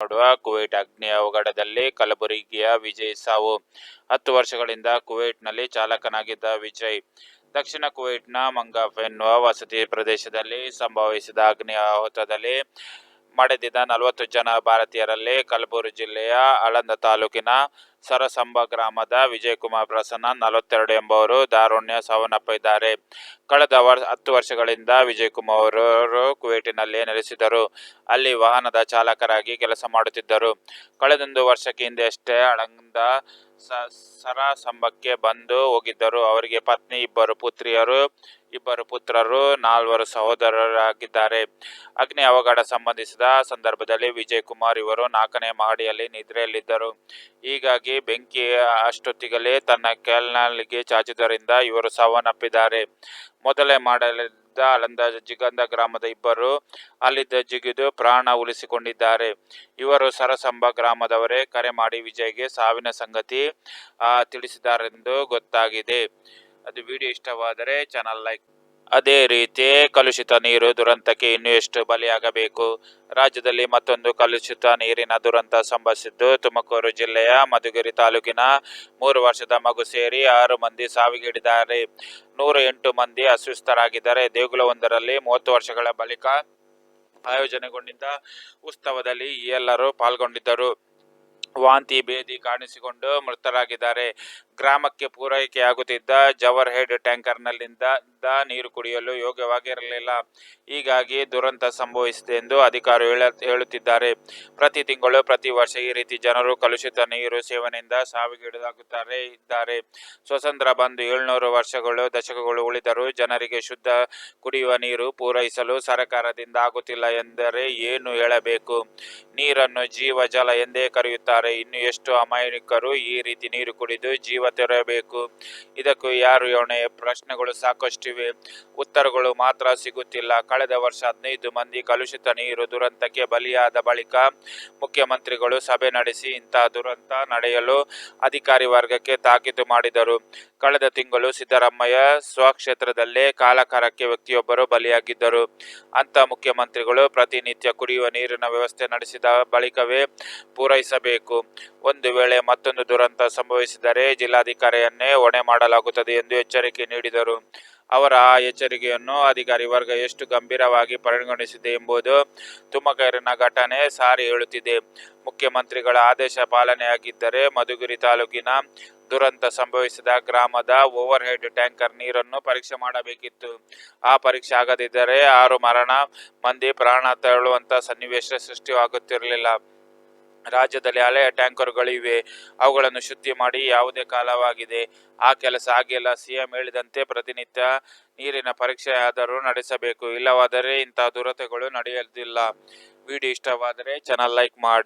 ನೋಡುವ ಕುವೈಟ್ ಅಗ್ನಿ ಅವಘಡದಲ್ಲಿ ಕಲಬುರಗಿಯ ವಿಜಯ್ ಸಾವು. ಹತ್ತು ವರ್ಷಗಳಿಂದ ಕುವೈಟ್ನಲ್ಲಿ ಚಾಲಕನಾಗಿದ್ದ ವಿಜಯ್, ದಕ್ಷಿಣ ಕುವೈಟ್ನ ಮಂಗಾಫ್ ಎನ್ನುವ ವಸತಿ ಪ್ರದೇಶದಲ್ಲಿ ಸಂಭವಿಸಿದ ಅಗ್ನಿ ಆಹುತದಲ್ಲಿ ಮಡಿದಿದ್ದ ನಲವತ್ತು ಜನ ಭಾರತೀಯರಲ್ಲಿ ಕಲಬುರಗಿ ಜಿಲ್ಲೆಯ ಆಳಂದ ತಾಲೂಕಿನ ಸರಸಂಬ ಗ್ರಾಮದ ವಿಜಯಕುಮಾರ್ ಪ್ರಸನ್ನ ನಲವತ್ತೆರಡು ಎಂಬುವರು ದಾರುಣ್ಯ ಸಾವನ್ನಪ್ಪಿದ್ದಾರೆ ಕಳೆದ ವರ್, ಹತ್ತು ವರ್ಷಗಳಿಂದ ವಿಜಯಕುಮಾರ್ ಅವರು ಕುವೇಟಿನಲ್ಲಿ ನೆಲೆಸಿದರು ಅಲ್ಲಿ ವಾಹನದ ಚಾಲಕರಾಗಿ ಕೆಲಸ ಮಾಡುತ್ತಿದ್ದರು. ಕಳೆದೊಂದು ವರ್ಷಕ್ಕೆ ಹಿಂದೆಯಷ್ಟೇ ಅಳಂದ ಸರಸಂಬಕ್ಕೆ ಬಂದು ಹೋಗಿದ್ದರು. ಅವರಿಗೆ ಪತ್ನಿ, ಇಬ್ಬರು ಪುತ್ರಿಯರು, ಇಬ್ಬರು ಪುತ್ರರು, ನಾಲ್ವರು ಸಹೋದರರಾಗಿದ್ದಾರೆ. ಅಗ್ನಿ ಅವಘಡ ಸಂಬಂಧಿಸಿದ ಸಂದರ್ಭದಲ್ಲಿ ವಿಜಯ್ ಕುಮಾರ್ ಇವರು ನಾಲ್ಕನೇ ಮಹಡಿಯಲ್ಲಿ ನಿದ್ರೆಯಲ್ಲಿದ್ದರು. ಹೀಗಾಗಿ ಬೆಂಕಿ ಅಷ್ಟೊತ್ತಿಗಲೇ ತನ್ನ ಕೆಲ್ನಲ್ಲಿಗೆ ಚಾಚಿದ್ದರಿಂದ ಇವರು ಸಾವನ್ನಪ್ಪಿದ್ದಾರೆ. ಮೊದಲೇ ಮಾಡಲಿದ್ದ ಅಲಂದ ಜಿಗಂದ ಗ್ರಾಮದ ಇಬ್ಬರು ಅಲ್ಲಿದ್ದ ಜಿಗಿದು ಪ್ರಾಣ ಉಳಿಸಿಕೊಂಡಿದ್ದಾರೆ. ಇವರು ಸರಸಂಬ ಗ್ರಾಮದವರೇ. ಕರೆ ಮಾಡಿ ವಿಜಯ್ಗೆ ಸಾವಿನ ಸಂಗತಿ ತಿಳಿಸಿದ್ದಾರೆಂದು ಗೊತ್ತಾಗಿದೆ. ಅದು ವಿಡಿಯೋ ಇಷ್ಟವಾದರೆ ಚಾನಲ್ ಲೈಕ್ ಅದೇ ರೀತಿ ಕಲುಷಿತ ನೀರು ದುರಂತಕ್ಕೆ ಇನ್ನೂ ಎಷ್ಟು ಬಲಿಯಾಗಬೇಕು? ರಾಜ್ಯದಲ್ಲಿ ಮತ್ತೊಂದು ಕಲುಷಿತ ನೀರಿನ ದುರಂತ ಸಂಭವಿಸಿದ್ದು ತುಮಕೂರು ಜಿಲ್ಲೆಯ ಮಧುಗಿರಿ ತಾಲೂಕಿನ ಮೂರು ವರ್ಷದ ಮಗು ಸೇರಿ ಆರು ಮಂದಿ ಸಾವಿಗೀಡಿದ್ದಾರೆ ನೂರ ಎಂಟು ಮಂದಿ ಅಸ್ವಸ್ಥರಾಗಿದ್ದಾರೆ. ದೇಗುಲವೊಂದರಲ್ಲಿ ಮೂವತ್ತು ವರ್ಷಗಳ ಬಳಿಕ ಆಯೋಜನೆಗೊಂಡಿದ್ದ ಉತ್ಸವದಲ್ಲಿ ಎಲ್ಲರೂ ಪಾಲ್ಗೊಂಡಿದ್ದರು. ವಾಂತಿ ಭೇದಿ ಕಾಣಿಸಿಕೊಂಡು ಮೃತರಾಗಿದ್ದಾರೆ. ಗ್ರಾಮಕ್ಕೆ ಪೂರೈಕೆಯಾಗುತ್ತಿದ್ದ ಜವರ್ ಹೆಡ್ ಟ್ಯಾಂಕರ್ನಲ್ಲಿಂದ ನೀರು ಕುಡಿಯಲು ಯೋಗ್ಯವಾಗಿರಲಿಲ್ಲ. ಹೀಗಾಗಿ ದುರಂತ ಸಂಭವಿಸಿದೆ ಎಂದು ಅಧಿಕಾರಿಗಳು ಹೇಳ, ಹೇಳುತ್ತಿದ್ದಾರೆ. ಪ್ರತಿ ತಿಂಗಳು ಪ್ರತಿ ವರ್ಷ ಈ ರೀತಿ ಜನರು ಕಲುಷಿತ ನೀರು ಸೇವನೆಯಿಂದ ಸಾವಿಗೀಡಾಗುತ್ತಾರೆ ಇದ್ದಾರೆ. ಸ್ವತಂತ್ರ ಬಂದು ಏಳ್ನೂರು ವರ್ಷಗಳು ದಶಕಗಳು ಉಳಿದರೂ ಜನರಿಗೆ ಶುದ್ಧ ಕುಡಿಯುವ ನೀರು ಪೂರೈಸಲು ಸರ್ಕಾರದಿಂದ ಆಗುತ್ತಿಲ್ಲ ಎಂದರೆ ಏನು ಹೇಳಬೇಕು? ನೀರನ್ನು ಜೀವ ಜಲ ಎಂದೇ ಕರೆಯುತ್ತಾರೆ. ಇನ್ನು ಎಷ್ಟು ಅಮಾಯಕರು ಈ ರೀತಿ ನೀರು ಕುಡಿದು ಜೀವ ತೆರಬೇಕು. ಇದಕ್ಕೂ ಯಾರು ಹೊಣೆ ಪ್ರಶ್ನೆಗಳು ಸಾಕಷ್ಟಿವೆ. ಉತ್ತರಗಳು ಮಾತ್ರ ಸಿಗುತ್ತಿಲ್ಲ. ಕಳೆದ ವರ್ಷ ಹದಿನೈದು ಮಂದಿ ಕಲುಷಿತ ನೀರು ದುರಂತಕ್ಕೆ ಬಲಿಯಾದ ಬಳಿಕ ಮುಖ್ಯಮಂತ್ರಿಗಳು ಸಭೆ ನಡೆಸಿ ಇಂತಹ ದುರಂತ ನಡೆಯಲು ಅಧಿಕಾರಿ ವರ್ಗಕ್ಕೆ ತಾಕೀತು ಮಾಡಿದರು. ಕಳೆದ ತಿಂಗಳು ಸಿದ್ದರಾಮಯ್ಯ ಸ್ವಕ್ಷೇತ್ರದಲ್ಲೇ ಕಾಲಕಾಲಕ್ಕೆ ವ್ಯಕ್ತಿಯೊಬ್ಬರು ಬಲಿಯಾಗಿದ್ದರು. ಅಂತ ಮುಖ್ಯಮಂತ್ರಿಗಳು ಪ್ರತಿನಿತ್ಯ ಕುಡಿಯುವ ನೀರಿನ ವ್ಯವಸ್ಥೆ ನಡೆಸಿದ ಬಳಿಕವೇ ಪೂರೈಸಬೇಕು. ಒಂದು ವೇಳೆ ಮತ್ತೊಂದು ದುರಂತ ಸಂಭವಿಸಿದರೆ ಜಿಲ್ಲಾಧಿಕಾರಿಯನ್ನೇ ಹೊಣೆ ಮಾಡಲಾಗುತ್ತದೆ ಎಂದು ಎಚ್ಚರಿಕೆ ನೀಡಿದರು. ಅವರ ಆ ಎಚ್ಚರಿಕೆಯನ್ನು ಅಧಿಕಾರಿ ವರ್ಗ ಎಷ್ಟು ಗಂಭೀರವಾಗಿ ಪರಿಗಣಿಸಿದೆ ಎಂಬುದು ತುಮಕೂರಿನ ಘಟನೆ ಸಾರಿ ಹೇಳುತ್ತಿದೆ. ಮುಖ್ಯಮಂತ್ರಿಗಳ ಆದೇಶ ಪಾಲನೆಯಾಗಿದ್ದರೆ ಮಧುಗಿರಿ ತಾಲೂಕಿನ ದುರಂತ ಸಂಭವಿಸಿದ ಗ್ರಾಮದ ಓವರ್ ಹೆಡ್ ಟ್ಯಾಂಕರ್ ನೀರನ್ನು ಪರೀಕ್ಷೆ ಮಾಡಬೇಕಿತ್ತು. ಆ ಪರೀಕ್ಷೆ ಆಗದಿದ್ದರೆ ಆರು ಮರಣ, ಮಂದಿ ಪ್ರಾಣ ತಳ್ಳುವಂತ ಸನ್ನಿವೇಶ ಸೃಷ್ಟಿಯಾಗುತ್ತಿರಲಿಲ್ಲ. ರಾಜ್ಯದಲ್ಲಿ ಹಳೆಯ ಟ್ಯಾಂಕರ್ಗಳಿವೆ. ಅವುಗಳನ್ನು ಶುದ್ಧಿ ಮಾಡಿ ಯಾವುದೇ ಕಾಲವಾಗಿದೆ. ಆ ಕೆಲಸ ಆಗಿಲ್ಲ ಸಿಎಂ ಹೇಳಿದಂತೆ ಪ್ರತಿನಿತ್ಯ ನೀರಿನ ಪರೀಕ್ಷೆ ಆದರೂ ನಡೆಸಬೇಕು. ಇಲ್ಲವಾದರೆ ಇಂತಹ ದುರತೆಗಳು ನಡೆಯುವುದಿಲ್ಲ ವಿಡಿಯೋ ಇಷ್ಟವಾದರೆ ಚಾನಲ್ ಲೈಕ್ ಮಾಡಿ.